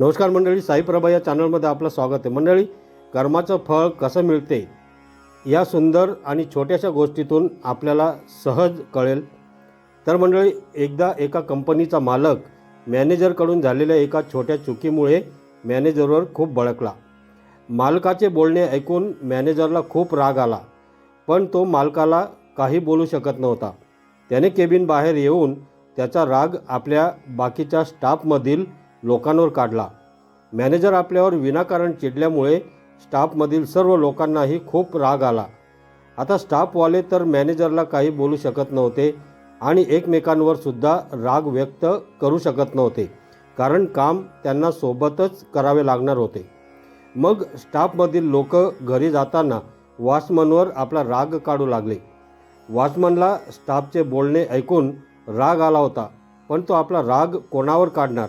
नमस्कार मंडळी साईप्रभा या चॅनलमध्ये आपलं स्वागत आहे. मंडळी कर्माचं फळ कसं मिळते या सुंदर आणि छोट्याशा गोष्टीतून आपल्याला सहज कळेल. तर मंडळी एकदा एका कंपनीचा मालक मॅनेजरकडून झालेल्या एका छोट्या चुकीमुळे मॅनेजरवर खूप भडकला मालकाचे बोलणे ऐकून मॅनेजरला खूप राग आला पण तो मालकाला काही बोलू शकत नव्हता. त्याने केबिन बाहेर येऊन त्याचा राग आपल्या बाकीच्या स्टाफमधील लोकांवर काढला. मॅनेजर आपल्यावर विनाकारण चिडल्यामुळे स्टाफमधील सर्व लोकांनाही खूप राग आला. आता स्टाफवाले तर मॅनेजरला काही बोलू शकत नव्हते आणि एकमेकांवर सुद्धा राग व्यक्त करू शकत नव्हते कारण काम त्यांना सोबतच करावे लागणार होते. मग स्टाफमधील लोक घरी जाताना वॉचमनवर आपला राग काढू लागले. वॉचमनला स्टाफचे बोलणे ऐकून राग आला होता पण तो आपला राग कोणावर काढणार?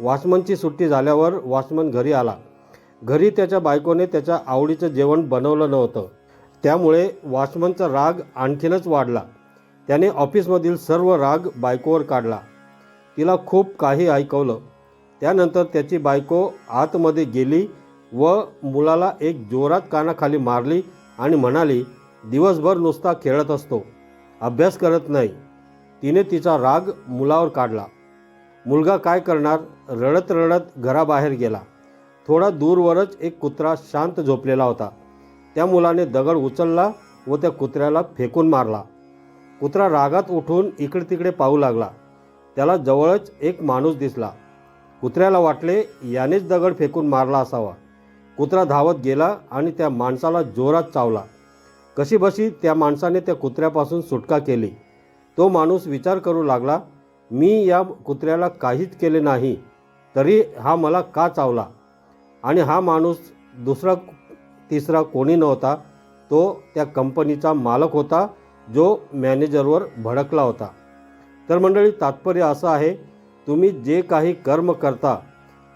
वॉचमनची सुट्टी झाल्यावर वॉचमन घरी आला. घरी त्याच्या बायकोने त्याच्या आवडीचं जेवण बनवलं नव्हतं. त्यामुळे वॉचमनचा राग आणखीनच वाढला. त्याने ऑफिसमधील सर्व राग बायकोवर काढला. तिला खूप काही ऐकवलं. त्यानंतर त्याची बायको आतमध्ये गेली व मुलाला एक जोरात कानाखाली मारली आणि म्हणाली दिवसभर नुसता खेळत असतो. अभ्यास करत नाही. तिने तिचा राग मुलावर काढला. मुलगा काय करणार? रडत रडत घराबाहेर गेला. थोडा दूरवरच एक कुत्रा शांत झोपलेला होता. त्या मुलाने दगड उचलला व त्या कुत्र्याला फेकून मारला. कुत्रा रागात उठून इकडे तिकडे पाहू लागला. त्याला जवळच एक माणूस दिसला. कुत्र्याला वाटले यानेच दगड फेकून मारला असावा. कुत्रा धावत गेला आणि त्या माणसाला जोरात चावला. कशीबशी त्या माणसाने त्या कुत्र्यापासून सुटका केली. तो माणूस विचार करू लागला मी या कुत्र्याला काहीच केले नाही तरी हा मला का चावला? आणि हा माणूस दुसरा तिसरा कोणी नव्हता तो त्या कंपनीचा मालक होता जो मॅनेजरवर भडकला होता. तर मंडळी तात्पर्य असं आहे तुम्ही जे काही कर्म करता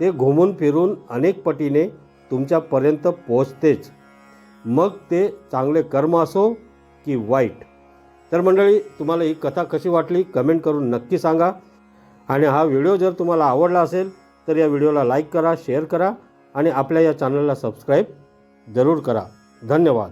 ते घुमून फिरून अनेक पटीने तुमच्यापर्यंत पोचतेच मग ते चांगले कर्म असो की वाईट. तर मंडळी तुम्हाला ही कथा कशी वाटली कमेंट करून नक्की सांगा. आणि हा व्हिडिओ जर तुम्हाला आवडला असेल तर या व्हिडिओला लाईक करा शेअर करा आणि आपल्या या चॅनलला सबस्क्राईब जरूर करा. धन्यवाद.